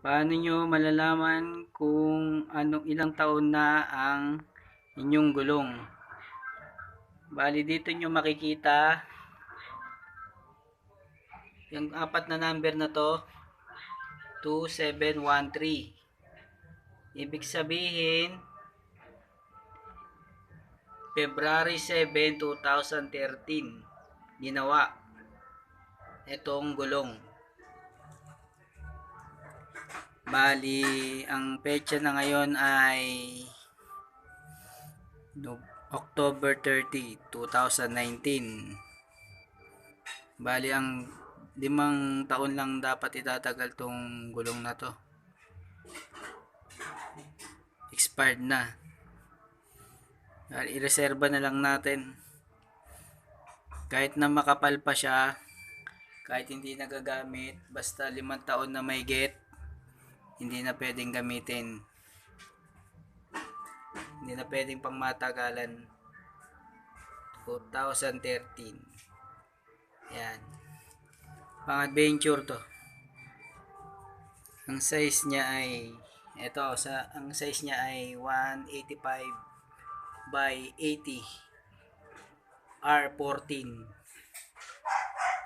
Paano nyo malalaman kung anong ilang taon na ang inyong gulong? Bali dito nyo makikita yung apat na number na to 2713 ibig sabihin February 7, 2013 ginawa itong gulong Bali, ang petsa na ngayon ay October 30, 2019. Bali, ang limang taon lang dapat itatagal tong gulong na to. Expired na. Bali, ireserba na lang natin. Kahit na makapal pa siya, kahit hindi nagagamit, basta limang taon na may get, hindi na pwedeng gamitin. Hindi na pwedeng pang matagalan 2013 yan. Pang adventure to. Ang size niya ay ito sa ang size niya ay 185 by 80 R14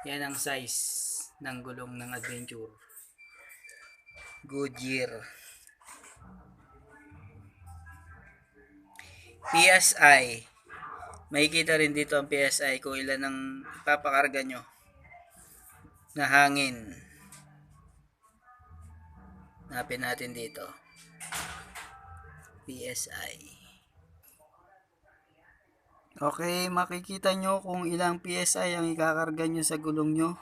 yan ang size ng gulong ng adventure Goodyear. PSI. Makikita rin dito ang PSI kung ilan ang ipapakarga nyo na hangin. Napin natin dito. PSI. Okay, makikita nyo kung ilang PSI ang ikakarga nyo sa gulong nyo.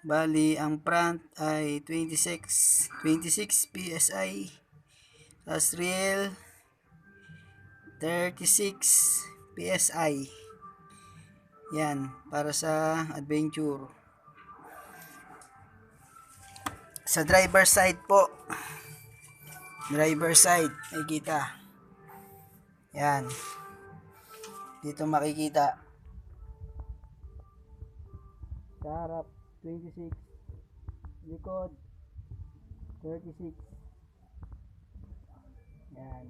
Bali, ang front ay 26, 26 PSI. Tapos real, 36 PSI. Yan, para sa adventure. Sa driver side po. Driver side, makikita. Yan. Dito makikita. Sa harap, 26 likod 36 yan